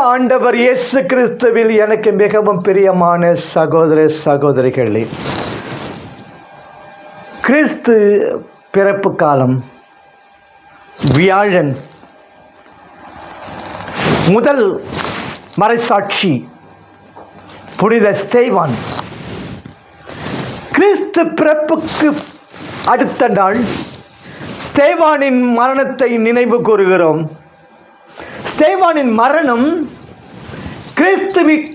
ஆண்டவர் இயேசு கிறிஸ்துவில் எனக்கு மிகவும் பிரியமான சகோதர சகோதரிகளே கிறிஸ்து பிறப்பு காலம் வியாழன் முதல் மறைசாட்சி புனித ஸ்தேவான். கிறிஸ்து பிறப்புக்கு அடுத்த நாள் ஸ்தேவானின் மரணத்தை நினைவு கூறுகிறோம். ஸ்டேவானின் மரணம் கிறிஸ்துவின்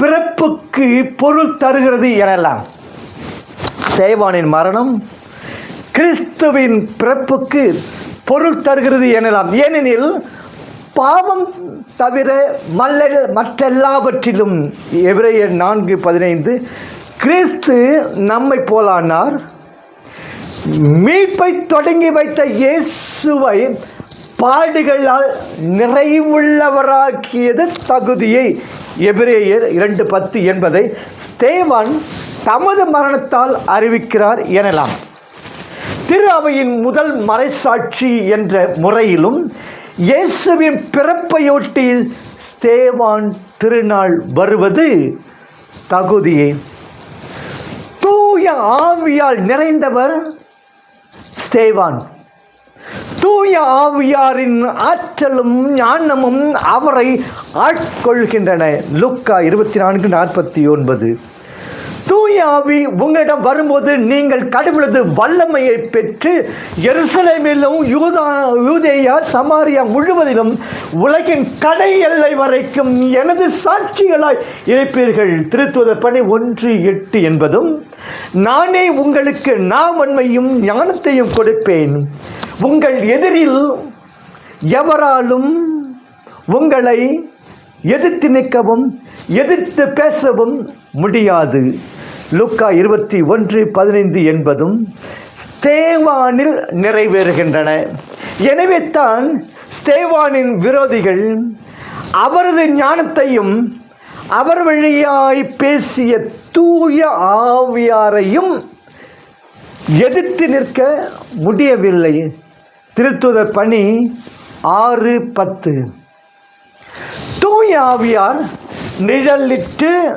பிறப்புக்கு பொருள் தருகிறது எனலாம். ஸ்டேவானின் மரணம் கிறிஸ்துவின் பிறப்புக்கு பொருள் தருகிறது எனலாம். ஏனெனில் பாவம் தவிர மல்ல மற்றெல்லாவற்றிலும் எபிரேயர் நான்கு பதினைந்து கிறிஸ்து நம்மை போலானார். மீட்பை தொடங்கி வைத்த இயேசுவை பாடுகளால் நிறைவுள்ளவராக்கியது தகுதியை. எபிரேயர் இரண்டு பத்து என்பதை ஸ்தேவான் தமது மரணத்தால் அறிவிக்கிறார் எனலாம். திரு அவையின் முதல் மறைசாட்சி என்ற முறையிலும் இயேசுவின் பிறப்பையொட்டி ஸ்தேவான் திருநாள் வருவது தகுதியே. தூய ஆவியால் நிறைந்தவர் ஸ்தேவான். தூய ஆவியாரின் ஆற்றலும் ஞானமும் அவரை ஆட்கொள்கின்றன. லுக்கா இருபத்தி நான்கு நாற்பத்தி ஒன்பது. தூய ஆவி உங்களிடம் வரும்போது நீங்கள் கடவுளது வல்லமையை பெற்று எருசலேமிலும் யூதா யூதேயா சமாரியா முழுவதிலும் உலகின் கடை எல்லை வரைக்கும் எனது சாட்சிகளாய் இருப்பீர்கள். திருத்துவத பணி ஒன்று எட்டு என்பதும் நானே உங்களுக்கு நாவன்மையும் ஞானத்தையும் கொடுப்பேன். உங்கள் எதிரில் எவராலும் உங்களை எதிர்த்து நிற்கவும் எதிர்த்து பேசவும் முடியாது. லுக்கா இருபத்தி ஒன்று பதினைந்து என்பதும் ஸ்தேவானில் நிறைவேறுகின்றன. எனவே தான் ஸ்தேவானின் விரோதிகள் அவரது ஞானத்தையும் அவர் வழியாய் பேசிய தூய ஆவியாரையும் எதிர்த்து நிற்க முடியவில்லை. திருத்துதர் பணி ஆறு பத்து. தூய ஆவியார் நிழலிட்டு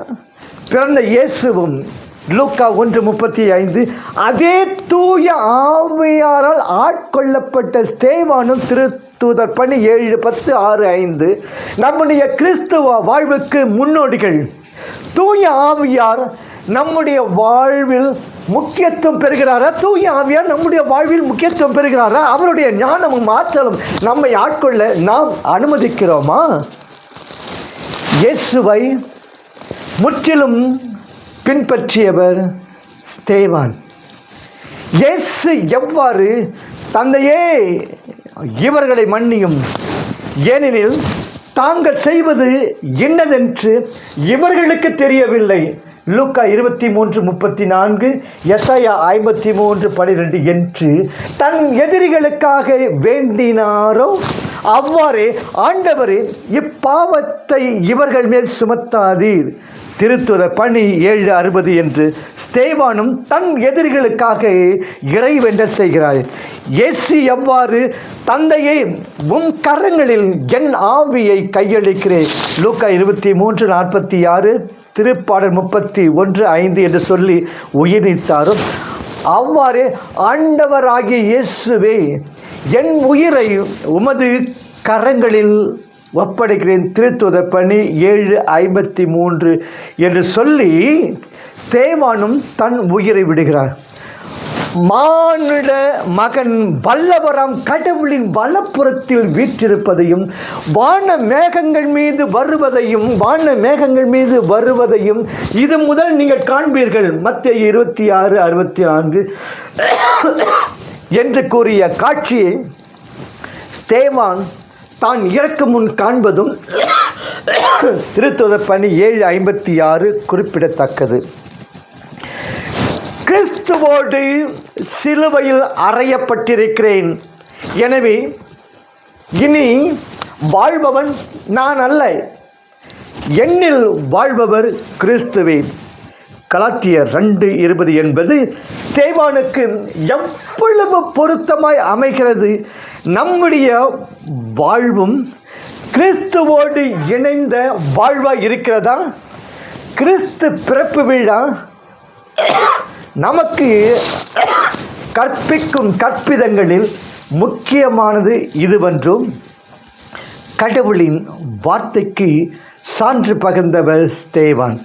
பிறந்த இயேசுவும் லூக்கா ஒன்று முப்பத்தி ஐந்து அதே தூய ஆவியாரால் ஆட்கொள்ளப்பட்ட ஸ்தேவானும் திருத்தூதர் பணி ஏழு பத்து ஆறு ஐந்து. நம்முடைய கிறிஸ்துவ வாழ்வுக்கு முன்னோடிகள் தூய ஆவியார் நம்முடைய வாழ்வில் முக்கியத்துவம் பெறுகிறாரா? தூய ஆவியார் நம்முடைய வாழ்வில் முக்கியத்துவம் பெறுகிறாரா? அவருடைய ஞானமும் ஆற்றலும் நம்மை ஆட்கொள்ள நாம் அனுமதிக்கிறோமா? இயேசுவை முற்றிலும் பின்பற்றியவர் ஸ்தேவான். இயேசு எவ்வாறு தந்தையே இவர்களை மன்னியும்? ஏனெனில் தாங்கள் செய்வது என்னதென்று இவர்களுக்கு தெரியவில்லை. லூக்கா இருபத்தி மூன்று முப்பத்தி நான்கு எஸ்ஐயா ஐம்பத்தி மூன்று பனிரெண்டு என்று தன் எதிரிகளுக்காக வேண்டினாரோ அவ்வாறே ஆண்டவரே இப்பாவத்தை இவர்கள் மேல் சுமத்தாதீர். திருத்துத பணி ஏழு அறுபது என்று ஸ்தேவானும் தன் எதிரிகளுக்காக இறைவென்ற செய்கிறார் இயேசு எவ்வாறு தந்தையை உன் கரங்களில் என் ஆவியை கையளிக்கிறேன்? லூக்கா இருபத்தி மூன்று நாற்பத்தி ஆறு திருப்பாடல் முப்பத்தி ஒன்று ஐந்து என்று சொல்லி உயிர் நீத்தாரும் அவ்வாறு ஆண்டவராகிய இயேசுவே என் உயிரை உமது கரங்களில் ஒப்படைக்கிறேன். திருத்துதர் பணி ஏழு ஐம்பத்தி மூன்று என்று சொல்லி தேவானும் தன் உயிரை விடுகிறார். மானிட மகன் வல்லவராம் கடவுளின் வலப்புறத்தில் வீற்றிருப்பதையும் வான மேகங்கள் மீது வருவதையும் வான மேகங்கள் மீது வருவதையும் இது முதல் நீங்கள் காண்பீர்கள். மத்திய இருபத்தி ஆறு அறுபத்தி நான்கு என்று கூறிய காட்சியை ஸ்தேவான் தான் இறக்கு முன் காண்பதும் திருத்துவ பணி ஏழு ஐம்பத்தி ஆறு குறிப்பிடத்தக்கது. கிறிஸ்துவோடு சிலுவையில் அறையப்பட்டிருக்கிறேன். எனவே இனி வாழ்பவன் நான் அல்ல. என்னில் வாழ்பவர் கிறிஸ்துவே. கலாத்தியர் ரெண்டு இருபது என்பது தேவானுக்கு எவ்வளவு பொருத்தமாய் அமைகிறது. நம்முடைய வாழ்வும் கிறிஸ்துவோடு இணைந்த வாழ்வாய் இருக்கிறதா? கிறிஸ்து பிறப்பு விழா நமக்கு கற்பிக்கும் கற்பிதங்களில் முக்கியமானது இதுவென்றும் கடவுளின் வார்த்தைக்கு சான்று பகிர்ந்தவர் ஸ்தேவான்.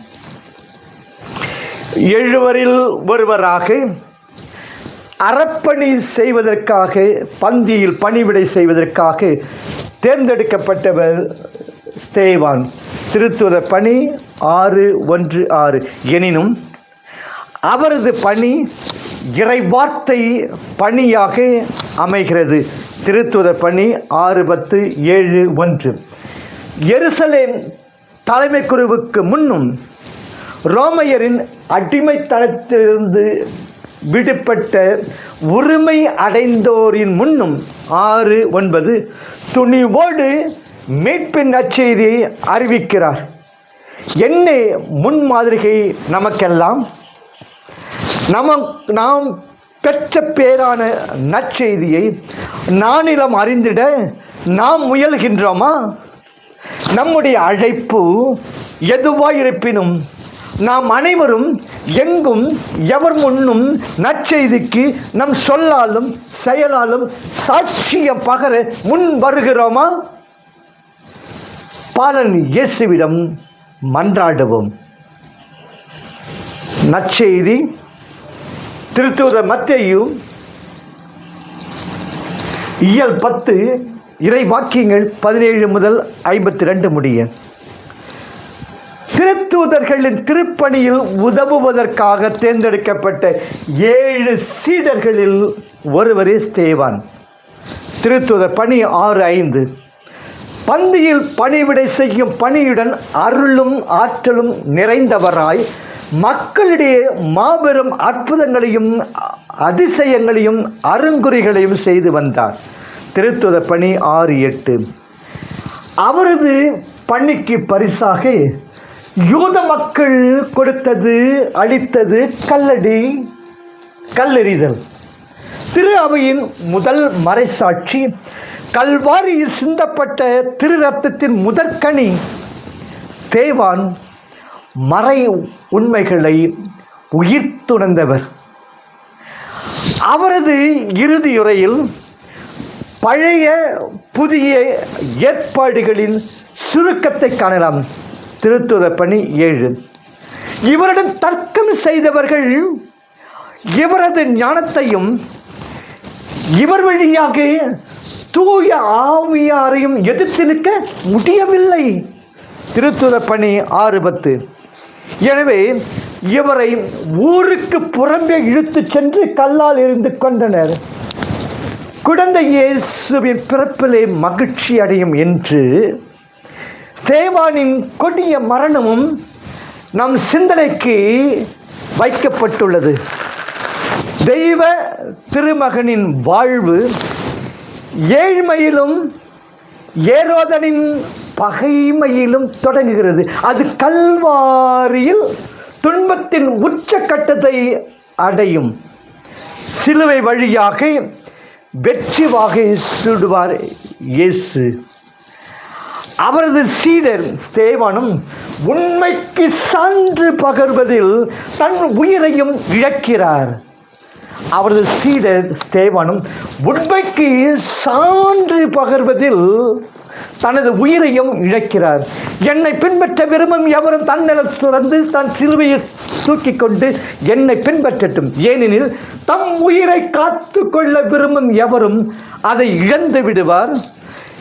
எழுவரில் ஒருவராக அறப்பணி செய்வதற்காக பந்தியில் பணிவிடை செய்வதற்காக தேர்ந்தெடுக்கப்பட்டவர் ஸ்தேவான். திருத்துவ பணி ஆறு ஒன்று ஆறு. எனினும் அவரது பணி இறைவார்த்தை பணியாக அமைகிறது. திருத்துவதர் பணி ஆறு பத்து ஏழு ஒன்று. எருசலேம் தலைமை குருவுக்கு முன்னும் ரோமையரின் அடிமைத்தனத்திலிருந்து விடுபட்ட உரிமை அடைந்தோரின் முன்னும் ஆறு ஒன்பது துணிவோடு மீட்பின் நற்செய்தியை அறிவிக்கிறார். என்ன முன்மாதிரிகை நமக்கெல்லாம்? நம்ம நாம் பெற்ற பேரான நற்செய்தியை நானிலம் அறிந்திட நாம் முயல்கின்றோமா? நம்முடைய அழைப்பு எதுவாயிருப்பினும் நாம் அனைவரும் எங்கும் எவர் முன்னும் நற்செய்திக்கு நம் சொல்லாலும் செயலாலும் சாட்சியம் பகர முன் வருகிறோமா? பாலன் இயேசுவிடம் மன்றாடுவோம். நற்செய்தி திருத்துவத மத்தையும் இயல் பத்து இறை வாக்கியங்கள் பதினேழு முதல் ஐம்பத்தி ரெண்டு முடிய. திருத்தூதர்களின் திருப்பணியில் உதவுவதற்காக தேர்ந்தெடுக்கப்பட்ட ஏழு சீடர்களில் ஒருவரே ஸ்தேவான். திருத்தூதர் பணி ஆறு ஐந்து. பந்தியில் பணிவிடை செய்யும் பணியுடன் அருளும் ஆற்றலும் நிறைந்தவராய் மக்களிடையே மாபெரும் அற்புதங்களையும் அதிசயங்களையும் அருங்குறிகளையும் செய்து வந்தார். திருத்துத பணி ஆறு எட்டு. அவரது பணிக்கு பரிசாக யூத மக்கள் கொடுத்தது அளித்தது கல்லடி கல்லெறிதல். திரு அவையின் முதல் மறைசாட்சி கல்வாரியில் சிந்தப்பட்ட திரு ரத்தத்தின் முதற்கனி தேவான் மறை உண்மைகளை உயிர்த்துணர்ந்தவர். அவரது இறுதியுரையில் பழைய புதிய ஏற்பாடுகளின் சுருக்கத்தை காணலாம். திருத்துவ பணி ஏழு. இவரிடம் தர்க்கம் செய்தவர்கள் இவரது ஞானத்தையும் இவர் வழியாக தூய ஆவியாரையும் எதிர்த்து நிற்க முடியவில்லை. திருத்துவ பணி ஆறு பத்து. எனவே இவரை ஊருக்கு புறம்பே இழுத்துச் சென்று கல்லால் இருந்து கொண்டனர் குழந்தை இயேசுவின் பிறப்பிலே மகிழ்ச்சி அடையும் என்று ஸ்தேவானின் கொடிய மரணமும் நம் சிந்தனைக்கு வைக்கப்பட்டுள்ளது. தெய்வ திருமகனின் வாழ்வு ஏழ்மையிலும் ஏரோதனின் பகைமையிலும் தொடங்குகிறது. அது கல்வாரியில் துன்பத்தின் உச்சக்கட்டத்தை அடையும். சிலுவை வழியாக வெற்றி வாகை சுடுவார் இயேசு. அவரது சீடர் ஸ்தேவானும் உண்மைக்கு சான்று பகர்வதில் தன் உயிரையும் இழக்கிறார். அவரது சீடர் ஸ்தேவானும் உண்மைக்கு சான்று பகர்வதில் தனது உயிரையும் இழக்கிறார். என்னை பின்பற்ற விரும்பும் எவரும் தன்னிடம் துறந்து தன் சிலுவையை தூக்கி கொண்டு என்னை பின்பற்றட்டும். ஏனெனில் தம் உயிரை காத்து கொள்ள விரும்பும் எவரும் அதை இழந்து விடுவார்.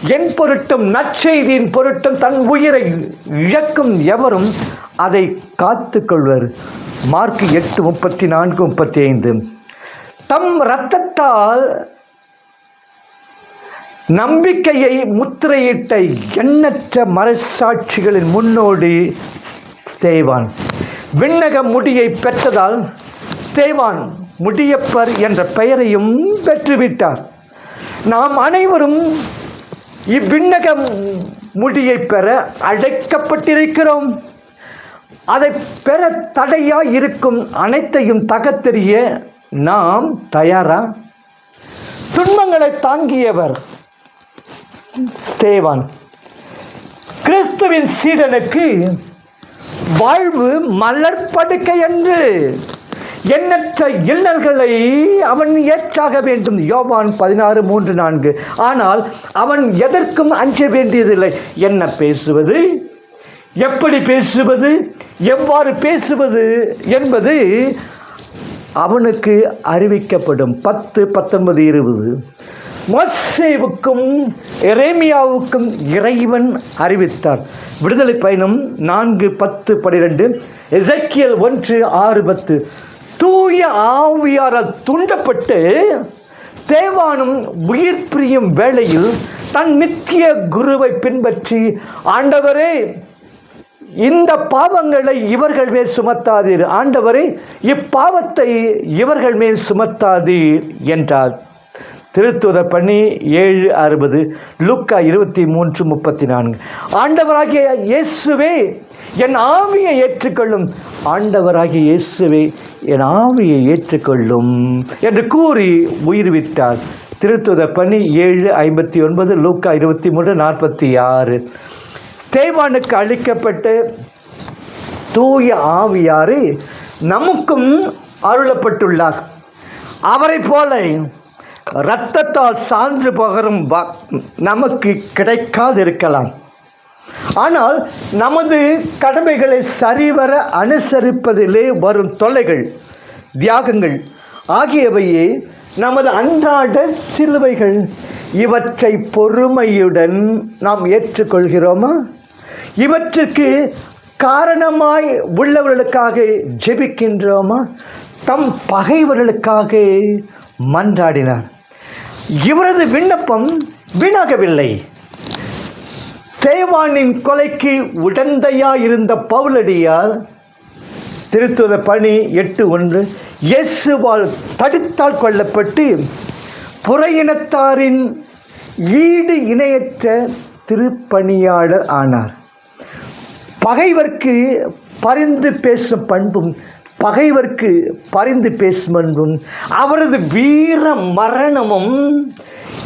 என் பொருட்டும் நற்செய்தியின் பொருட்டும் தன் உயிரை இழக்கும் எவரும் அதை காத்து கொள்வர் மார்க் எட்டு முப்பத்தி நான்கு முப்பத்தி ஐந்து. தம் இரத்தத்தால் நம்பிக்கையை முத்திரையிட்ட எண்ணற்ற மரசாட்சிகளின் முன்னோடி ஸ்தேவான் விண்ணக முடியை பெற்றதால் ஸ்தேவான் முடியப்பர் என்ற பெயரையும் பெற்றுவிட்டார். நாம் அனைவரும் இவ்விண்ணக முடியை பெற அழைக்கப்பட்டிருக்கிறோம். அதை பெற தடையாக இருக்கும் அனைத்தையும் தகத்தெறிய நாம் தயாரா? துன்பங்களை தாங்கியவர் ஸ்தேவான். கிறிஸ்துவின் சீடனுக்கு வாழ்வு மலர் படுக்கை என்று எண்ணற்ற இன்னல்களை அவன் ஏற்றாக வேண்டும். யோவான் பதினாறு மூன்று நான்கு. ஆனால் அவன் எதற்கும் அஞ்ச வேண்டியதில்லை. என்ன பேசுவது? எப்படி பேசுவது? எவ்வாறு பேசுவது என்பது அவனுக்கு அறிவிக்கப்படும். பத்து பத்தொன்பது இருபது. மோசேவுக்கும் எரேமியாவுக்கும் இறைவன் அறிவித்தார். விடுதலை பயணம் நான்கு பத்து பனிரெண்டு எசக்கியல் ஒன்று ஆறு பத்து. தூய ஆவியாரால் தூண்டப்பட்டு தேவானும் உயிர் பிரியும் வேளையில் தன் நித்திய குருவை பின்பற்றி ஆண்டவரே இந்த பாவங்களை இவர்கள் மேல் சுமத்தாதீர். ஆண்டவரே இப்பாவத்தை இவர்கள் மேல் சுமத்தாதீர் என்றார். திருத்துத பண்ணி ஏழு அறுபது லுக்கா இருபத்தி மூன்று முப்பத்தி நான்கு ஆண்டவராகிய இயேசுவே என் ஆவியை ஏற்றுக்கொள்ளும். ஆண்டவராகிய இயேசுவே என் ஆவியை ஏற்றுக்கொள்ளும் என்று கூறி உயிர்விட்டார். திருத்துத பணி ஏழு ஐம்பத்தி ஒன்பது லூக்கா இருபத்தி மூன்று நாற்பத்தி ஆறு. தேவானுக்கு அளிக்கப்பட்ட தூய ஆவியாறு நமக்கும் அருளப்பட்டுள்ளார். அவரை போல இரத்தத்தால் சான்று பகரும் வ- நமக்கு கிடைக்காதிருக்கலாம். ஆனால் நமது கடமைகளை சரிவர அனுசரிப்பதிலே வரும் தொல்லைகள் தியாகங்கள் ஆகியவையே நமது அன்றாட சிலுவைகள். இவற்றை பொறுமையுடன் நாம் ஏற்றுக்கொள்கிறோமா? இவற்றுக்கு காரணமாய் உள்ளவர்களுக்காக ஜெபிக்கின்றோமா? தம் பகைவர்களுக்காக மன்றாடினார். இவரது விண்ணப்பம் வீணாகவில்லை. தேவானின் கொலைக்கு உடந்தையா இருந்த பவுலடியார் திருத்துவ பணி எட்டு ஒன்று இயேசுவால் தடுத்தால் கொள்ளப்பட்டு புற இனத்தாரின் ஈடு இணையற்ற திருப்பணியாளர் ஆனார். பகைவர்க்கு பரிந்து பேசும் பண்பும் பகைவர்க்கு பரிந்து பேசுமென்றும் அவரது வீர மரணமும்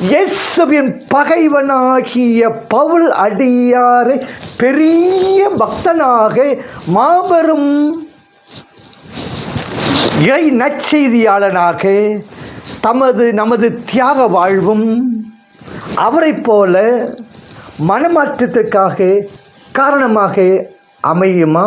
இயேசுவின் பகைவனாகிய பவுல் அடியாரை பெரிய பக்தனாக மாபெரும் இறை நற்செய்தியாளனாக தமது நமது தியாக வாழ்வும் அவரைப் போல மனமாற்றத்திற்காக காரணமாக அமையுமா?